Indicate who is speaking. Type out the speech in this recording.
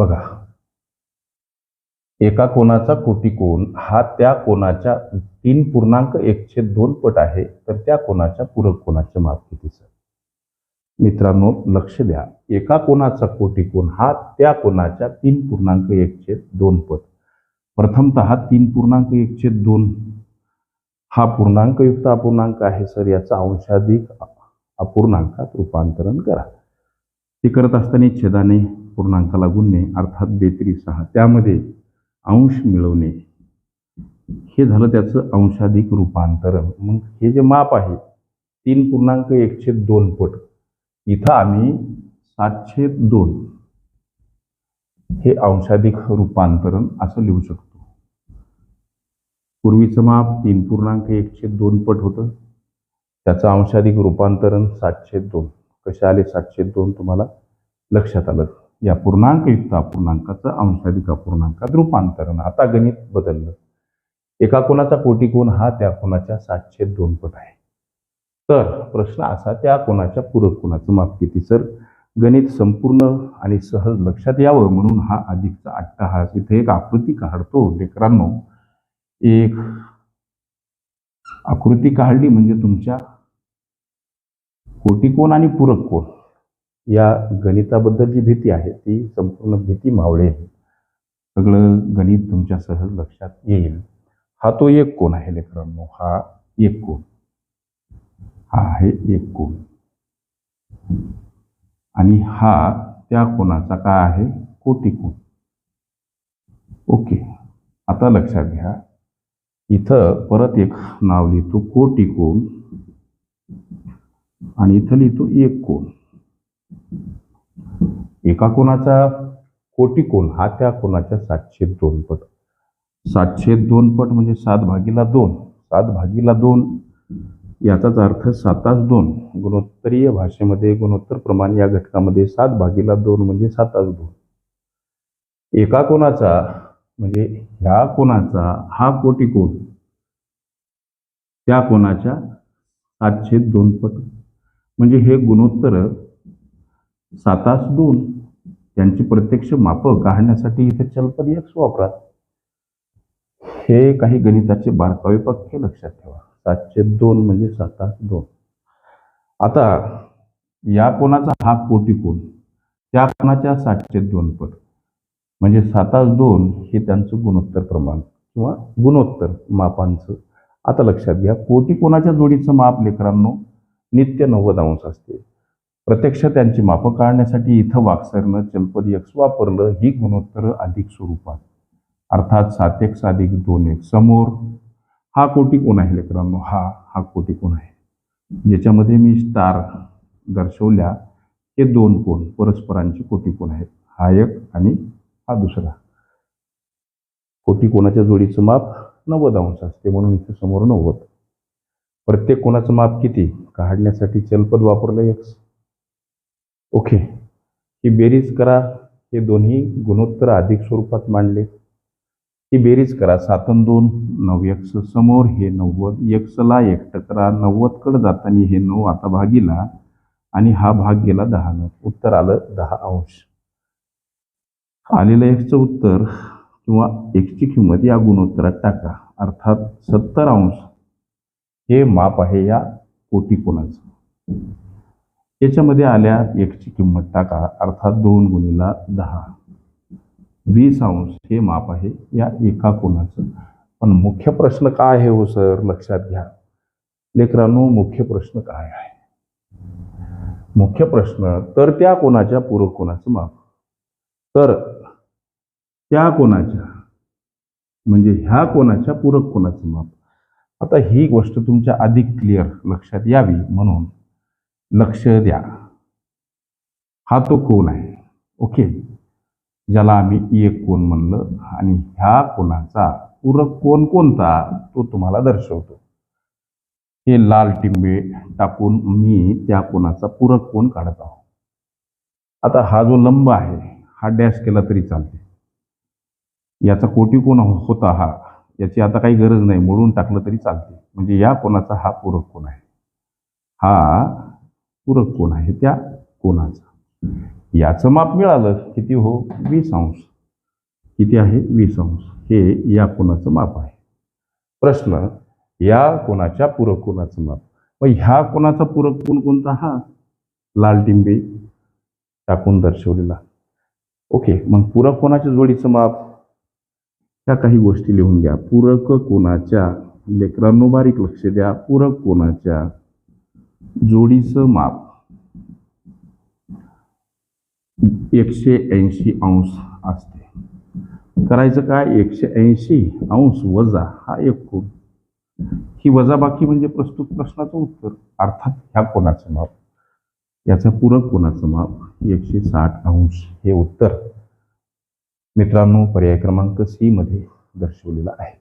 Speaker 1: बघा. एका कोणाचा कोटिकोण हा त्या कोणाच्या तीन पूर्णांक एकशे दोन पट आहे तर त्या कोणाच्या पूरक कोणाचे माप किती सर? मित्रांनो लक्ष द्या. एका कोणाचा कोटिकोण हा त्या कोणाच्या तीन पूर्णांक एकशे दोन पट. प्रथमत तीन पूर्णांक एकशे दोन. हा पूर्णांकयुक्त अपूर्णांक आहे सर. याचा अंशाधिक अपूर्णांकात रूपांतरण करा. ते करत असताना छेदाने पूर्णांकाला गुणणे अर्थात बेत्रीस सहा. त्यामध्ये अंश मिळवणे. हे झालं त्याचं अंशाधिक रूपांतरण. मग हे जे माप आहे तीन पूर्णांक एकशे दोन पट. इथं आम्ही सातशे दोन. हे अंशाधिक रूपांतरण असं लिहू शकतो. पूर्वीचं माप तीन पूर्णांक एकशे दोन पट होतं. त्याचं अंशाधिक रूपांतरण सातशे दोन. कसे आले सातशे दोन? तुम्हाला लक्षात आलं. या पूर्णांकयुक्त अपूर्णांकाचं अंशाधिक अपूर्णांकात रूपांतरण. आता गणित बदललं. एका कोणाचा कोटिकोन हा त्या कोणाच्या सातशे दोन पट आहे. तर प्रश्न असा त्या कोणाच्या पूरक कोणाचं माप किती? सर गणित संपूर्ण आणि सहज लक्षात यावं म्हणून हा अधिकचा अट्टहास इथे एक आकृती काढतो. लेकरांनो एक आकृती काढली म्हणजे तुमच्या कोटिकोण आणि पूरक कोण? या गणिताबद्दल जी भीती आहे ती संपूर्ण भीती मावळेल सगळं गणित तुमच्या सहज लक्षात येईल. हा तो एक कोण आहे लेकरांनो हा एक कोण हा आहे एक कोण आणि हा त्या कोणाचा काय आहे? कोटिकोण ओके आता लक्षात घ्या. इथं परत एक नाव लिहितो कोटिकोण आणि इथं लिहितो एक कोण एका कोणाचा कोटी कोण हा त्या कोणाच्या सातशे दोन पट. सातशे दोन पट म्हणजे सात भागीला दोन. सात भागीला दोन याचाच अर्थ सातास दोन. गुणोत्तरीय भाषेमध्ये गुणोत्तर प्रमाण या घटकामध्ये सात भागीला दोन म्हणजे सातास दोन. एका कोणाचा म्हणजे ह्या कोणाचा हा कोटी कोण त्या कोणाच्या सातशे दोन पट. म्हणजे हे गुणोत्तर सातास दोन त्यांची प्रत्यक्ष मापं काढण्यासाठी इथे चलपद एक्स वापरा. हे काही गणिताचे बारकावे पक्के लक्षात ठेवा. सातशे दोन म्हणजे सातास दोन. आता या कोणाचा हा कोटी कोण? त्या कोणाच्या सातशे दोन पट. म्हणजे सातास दोन हे त्यांचं गुणोत्तर प्रमाण किंवा गुणोत्तर मापांचं. आता लक्षात घ्या कोटी कोणाच्या जोडीचं माप लेकरांनो? नित्य नव्वद अंश असते. प्रत्यक्ष त्यांची मापं काढण्यासाठी इथं वाक्सरनं चलपद एक्स वापरलं ही गुणोत्तर अधिक स्वरूपात. अर्थात सात एक्स अधिक दोन एक समोर. हा कोटी कोण आहे लेकरांनो? हा हा कोटी कोण आहे? ज्याच्यामध्ये मी स्टार दर्शवल्या हे दोन कोण? परस्परांचे कोटी कोण आहेत? हा एक आणि हा दुसरा. कोटी कोणाच्या जोडीचं माप? नव्वद अंश असते म्हणून इथे समोर नव्वद. प्रत्येक कोणाचं माप किती? काढण्यासाठी चलपद वापरलं एक्स ओके. ही बेरीज करा. हे दोन्ही गुणोत्तर अधिक स्वरूपात मांडले. ही बेरीज करा. सातन दोन नऊ एक्स समोर हे नव्वद एक्सला एक टकरा नव्वदकडे जाताना हे नऊ आता भागीला आणि हा भाग गेला दहानं उत्तर आलं दहा अंश. आलेलं एक्सचं उत्तर किंवा एक्सची किंमत या गुणोत्तरात टाका. अर्थात सत्तर अंश हे माप आहे या कोटी कोणाचं. याच्यामध्ये आल्या एकची किंमत टाका अर्थात दोन गुणीला दहा. वीस अंश हे माप आहे या एका कोणाचं पण मुख्य प्रश्न काय आहे हो सर? लक्षात घ्या. लेकरांनो मुख्य प्रश्न काय आहे? मुख्य प्रश्न तर त्या कोणाच्या पूरक कोणाचं माप. तर त्या कोणाच्या म्हणजे ह्या कोणाच्या पूरक कोणाचं माप. आता ही गोष्ट तुमच्या अधिक क्लिअर लक्षात यावी म्हणून. लक्ष द्या. हा तो कोण आहे? ओके. ज्याला आम्ही एक कोण म्हणलं आणि ह्या कोणाचा पूरक कोण कोणता तो तुम्हाला दर्शवतो. हे लाल टिंबे टाकून मी त्या कोणाचा पूरक कोण काढत आहो आता हा जो लंब आहे हा डॅश केला तरी चालते. याचा कोटी कोण हो-, होता हा याची आता काही गरज नाही मोडून टाकलं तरी चालते. म्हणजे या कोणाचा हा पूरक कोण आहे? हा पूरक कोण आहे त्या कोणाचा? याचं माप मिळालं किती हो? वीस अंश. किती आहे? वीस अंश. हे या कोणाचं माप आहे? प्रश्न या कोणाच्या पूरक कोणाचं माप? मग ह्या कोणाचा पूरक कोण कोणता? हा लाल टिंबे टाकून दर्शवलेला. ओके मग पूरक कोणाच्या जोडीचं माप? त्या काही गोष्टी लिहून घ्या. पूरक कोणाच्या? लेकरांनो बारीक लक्ष द्या. पूरक कोणाच्या? जोडीचं माप एकशे ऐंशी अंश असते. करायचं काय? एकशे ऐंशी अंश वजा हा एक कोण ही वजाबाकी म्हणजे प्रस्तुत प्रश्नाचं उत्तर. अर्थात ह्या कोणाचं माप. याचं पूरक कोणाचं माप एकशे साठ अंश हे उत्तर मित्रांनो पर्याय क्रमांक सी मध्ये दर्शवलेला आहे.